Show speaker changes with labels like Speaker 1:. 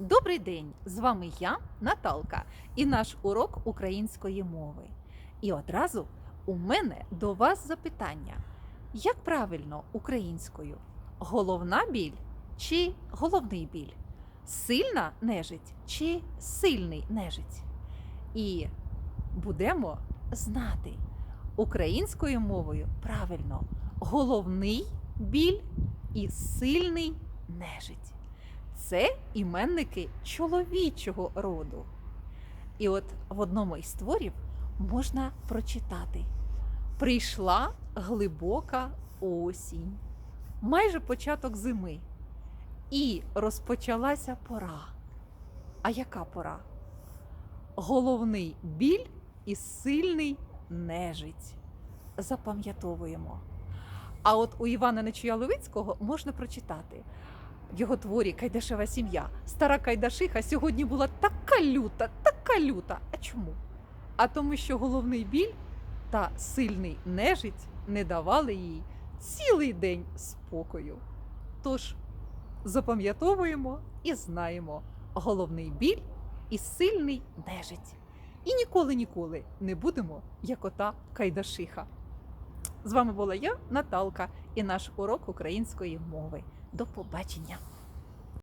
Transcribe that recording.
Speaker 1: Добрий день! З вами я, Наталка, і наш урок української мови. І одразу у мене до вас запитання: як правильно українською? Головна біль чи головний біль? Сильна нежить чи сильний нежить? І будемо знати українською мовою правильно головний біль і сильний нежить це іменники чоловічого роду. І от в одному із творів можна прочитати: Прийшла глибока осінь, майже початок зими, і розпочалася пора. А яка пора? Головний біль і сильний нежить. Запам'ятовуємо. А от у Івана Нечуя Левицького можна прочитати в його творі Кайдашева сім'я. Стара Кайдашиха сьогодні була така люта, така люта. А чому? А тому, що головний біль та сильний нежить не давали їй цілий день спокою. Тож запам'ятовуємо і знаємо головний біль і сильний нежить. І ніколи-ніколи не будемо як ота Кайдашиха. З вами була я, Наталка, і наш урок української мови. До побачення!